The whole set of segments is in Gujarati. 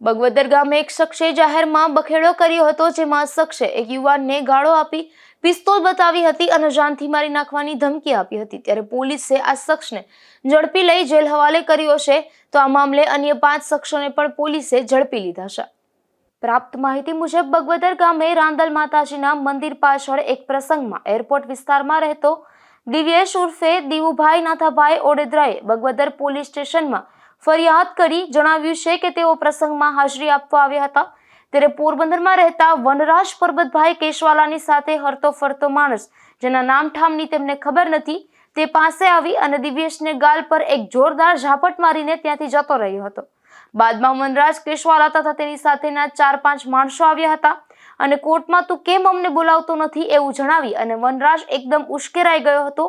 બગવદર ગામે એક શખ્સે જાહેરમાં બખેડો કર્યો હતો, જેમાં શખ્સે એક યુવાનને ગાળો આપી પિસ્તોલ બતાવી હતી અને જાનથી મારી નાખવાની ધમકી આપી હતી. ત્યારે પોલીસે આ શખ્સને ઝડપી લઈ જેલ હવાલે કર્યો છે. તો આ મામલે અન્ય પાંચ શખ્સોને પણ પોલીસે ઝડપી લીધા છે. પ્રાપ્ત માહિતી મુજબ, બગવદર ગામે રાંદલ માતાજીના મંદિર પાછળ એક પ્રસંગમાં એરપોર્ટ વિસ્તારમાં રહેતો દિવ્યેશ ઉર્ફે દીવુભાઈ નાથાભાઈ ઓડેદરાએ બગવદર પોલીસ સ્ટેશનમાં ફરિયાદ કરી જણાવ્યું છે કે તેઓ પ્રસંગમાં હાજરી આપવા આવ્યા હતા. ત્યારે પોરબંદરમાં રહેતા વનરાજ પરબતભાઈ કેશવાલાની સાથે હરતો ફરતો માણસ, જેના નામ ઠામની તેમને ખબર નથી, તે પાસે આવી અને દિવ્યેશને ગાલ પર એક જોરદાર ઝાપટ મારીને ત્યાંથી જતો રહ્યો હતો. બાદમાં વનરાજ કેશવાલા તથા તેની સાથેના ચાર પાંચ માણસો આવ્યા હતા અને કોર્ટમાં તું કેમ અમને બોલાવતો નથી એવું જણાવી અને વનરાજ એકદમ ઉશ્કેરાઈ ગયો હતો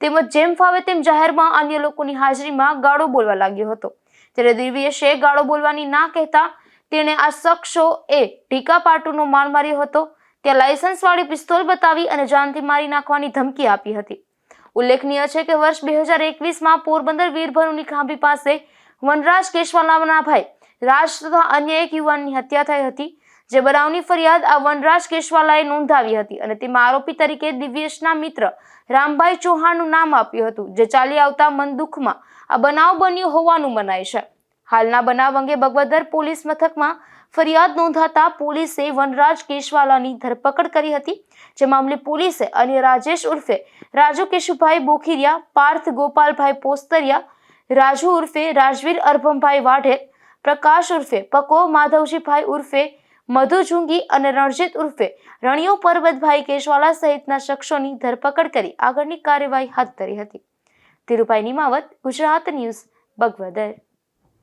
તેમજ જેમ ફાવે તેમ જાહેરમાં અન્ય લોકોની હાજરીમાં ગાળો બોલવા લાગ્યો હતો. ત્યારે દિવ્યેશે ગાળો બોલવાની ના કહેતા તેણે આ શખ્સો એ ટીકા પાટુનો માર માર્યો હતો. ત્યાં લાયસન્સ વાળી પિસ્તોલ બતાવી અને જાનથી મારી નાખવાની ધમકી આપી હતી. ઉલ્લેખનીય છે કે વર્ષ બે હજાર એકવીસમાં પોરબંદર વીરભરુની ખાંભી પાસે વનરાજ કેશવાલાના ભાઈ રાજ તથા અન્ય એક યુવાનની હત્યા થઈ હતી. જે બનાવની ફરિયાદ આ વનરાજ કેશવાલાએ નોંધાવી હતી અને તેમાં આરોપી તરીકે દિવ્યેશના મિત્ર રામભાઈ ચૌહાણનું નામ આપ્યું હતું, જે ચાલી આવતા મન દુઃખમાં આ બનાવ બન્યો હોવાનું મનાય છે. હાલના બનાવ અંગે બગવદર પોલીસ મથકમાં ફરિયાદ નોંધાતા પોલીસે વનરાજ કેશવાલાની ધરપકડ કરી હતી, જે મામલે પોલીસે અને રાજેશ ઉર્ફે રાજુ કેશુભાઈ બોખીરિયા, પાર્થ ગોપાલભાઈ પોસ્તરિયા, રાજુ ઉર્ફે રાજવીર અરભમભાઈ વાઢેર પ્રકાશ ઉર્ફે પકો માધવજીભાઈ ઉર્ફે મધુ જુંગી અને રણજીત ઉર્ફે રણિયો પર્વતભાઈ કેશવાલા સહિતના શખ્સોની ધરપકડ કરી આગળની કાર્યવાહી હાથ ધરી હતી. ધીરુભાઈ નિમાવત, ગુજરાત ન્યૂઝ, બગવદર.